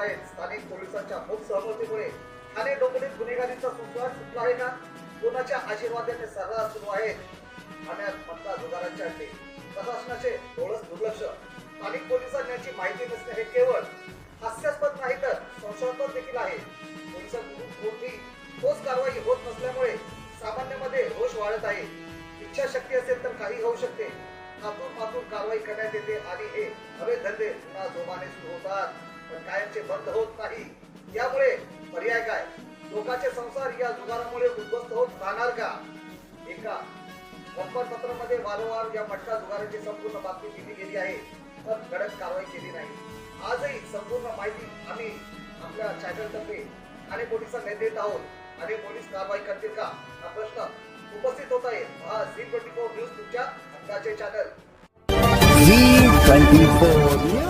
आहेत स्थानिक पोलिसांच्या मूक सहमतीमुळे ठाणे डोंबिवलीत गुन्हेगारीचा सुद्धा सुटला आहे का? कोणाच्या आशीर्वादाने सर्रास सुरू आहेत ठाण्यात मत्ता जुगारांचे अड्डे प्रशासनाचे डोळस दुर्लक्ष. स्थानिक पोलिसांनी याची माहिती नसणे हे केवळ हास्यास्पद नाही तर संशयास्पद देखील आहे. पोलिसांकडून कोणती ठोस कारवाई होत नसल्यामुळे सामान्यामध्ये रोष वाढत आहे. इच्छाशक्ती असेल तर काही होऊ शकते. आतून मातून कारवाई करण्यात येते आणि हे हवे धंदे पुन्हा जोमाने सुरू होतात. पण कायमचे बंद होत नाही. यामुळे पर्याय काय? लोकांचे संसार या जुगारामुळे उद्ध्वस्त होत राहणार का? एका मध्ये वारंवार या मटका जुगाराची संपूर्ण बातमी दिली गेली आहे पण कडक कारवाई केली नाही. आजही संपूर्ण माहिती आम्ही आपल्या चॅनलतर्फे ठाणे पोलिसांना देत आहोत. आणि पोलीस कारवाई करतील का? हा प्रश्न उपस्थित होत आहे. हा झी ट्वेंटी फोर न्यूज तुमच्या हक्काचे चॅनल. Zee twenty four